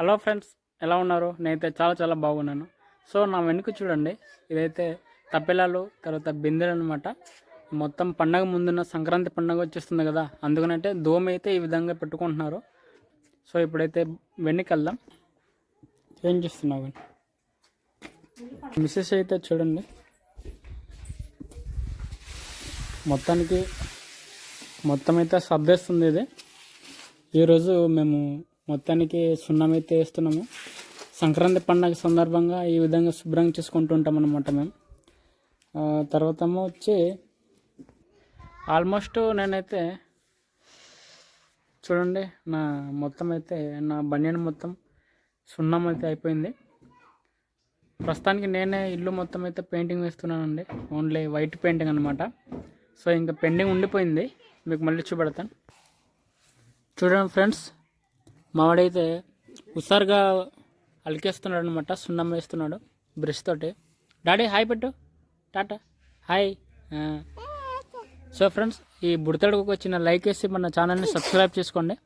Hello friends ఎలా ఉన్నారు? నేనైతే చాలా చాలా బాగున్నాను. సో నా వెనుక చూడండి ఇదైతే తప్పెలాలు తర్వాత బిందెలు అనమాట మొత్తం పండగ ముందున్న సంక్రాంతి పండగ వచ్చేస్తుంది కదా అందుకనంటే దోమ అయితే ఈ విధంగా పెట్టుకుంటున్నారు. సో ఇప్పుడైతే వెన్నికెళ్దాం వెళ్దాం ఏం చేస్తున్నావు మిస్సెస్ అయితే చూడండి. మొత్తానికి మొత్తం అయితే సర్దేస్తుంది ఇది. ఈరోజు మేము మొత్తానికి సున్నం అయితే వేస్తున్నాము. సంక్రాంతి పండగ సందర్భంగా ఈ విధంగా శుభ్రం చేసుకుంటూ ఉంటాం అనమాట మేము. తర్వాత వచ్చి ఆల్మోస్ట్ నేనైతే చూడండి నా మొత్తం అయితే నా బనియన్ మొత్తం సున్నం అయితే అయిపోయింది. ప్రస్తుతానికి నేనే ఇల్లు మొత్తం అయితే పెయింటింగ్ వేస్తున్నానండి. ఓన్లీ వైట్ పెయింటింగ్ అనమాట సో ఇంకా పెండింగ్ ఉండిపోయింది. మీకు మళ్ళీ చూపెడతాను. చూడండి ఫ్రెండ్స్ మావాడైతే హుషారుగా అలికేస్తున్నాడు అనమాట సున్నం వేస్తున్నాడు బ్రష్ తోటి. డాడీ హాయ్ పెట్టు. టాటా. హాయ్. సో ఫ్రెండ్స్ ఈ బుడతడుకు వచ్చిన లైక్ వేసి మన ఛానల్ని సబ్స్క్రైబ్ చేసుకోండి.